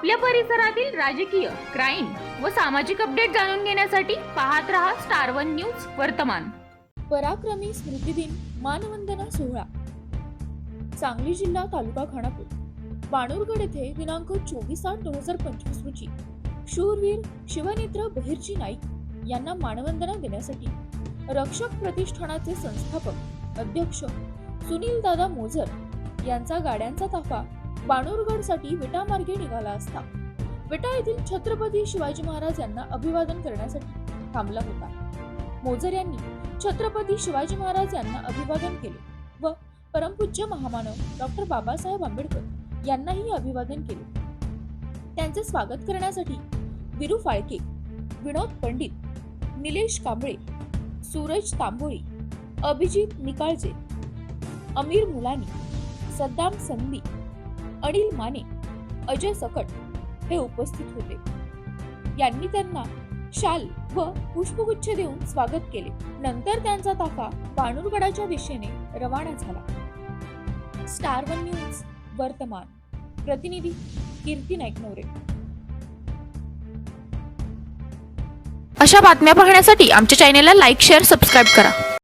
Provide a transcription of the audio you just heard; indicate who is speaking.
Speaker 1: आपल्या परिसरातील राजकीय क्राईम व सामाजिक अपडेट जाणून घेण्यासाठी पाहत रहा स्टार वन न्यूज वर्तमान.
Speaker 2: पराक्रमी स्मृतिदिन मानवंदना सोहळा. सांगली जिल्हा तालुका खानापूर. बाणूरगड येथे दिनांक चोवीस आठ दोन हजार पंचवीस रोजी शूरवीर शिवनेत्र बहिर्जी नाईक यांना मानवंदना देण्यासाठी रक्षक प्रतिष्ठानाचे संस्थापक अध्यक्ष सुनील दादा मोझर यांचा गाड्यांचा ताफा बाणूरगडसाठी विटामार्गे निघाला असता. विटा येथील छत्रपती शिवाजी महाराज यांना अभिवादन करण्यासाठी थांबला होता. मोजर यांनी छत्रपती शिवाजी महाराज यांना अभिवादन केले व परमपूज्य महामानव डॉक्टर बाबासाहेब आंबेडकर यांनाही अभिवादन केले. त्यांचे स्वागत करण्यासाठी विरू फाळके विनोद पंडित निलेश कांबळे सूरज तांबोळी अभिजित निकाळजे अमीर मुलानी सद्दाम संधी अनिल माने अजय सकट हे उपस्थित होते. यांनी त्यांना शाल व पुष्पगुच्छ देऊन स्वागत केले. नंतर त्यांचा ताफा बाणूरगडाच्या दिशेने रवाना झाला. स्टार वन न्यूज वर्तमान. प्रतिनिधी कीर्ती नाईकनवरे.
Speaker 1: अशा बातम्या पाहण्यासाठी आमच्या चॅनेलला लाईक शेअर सबस्क्राईब करा.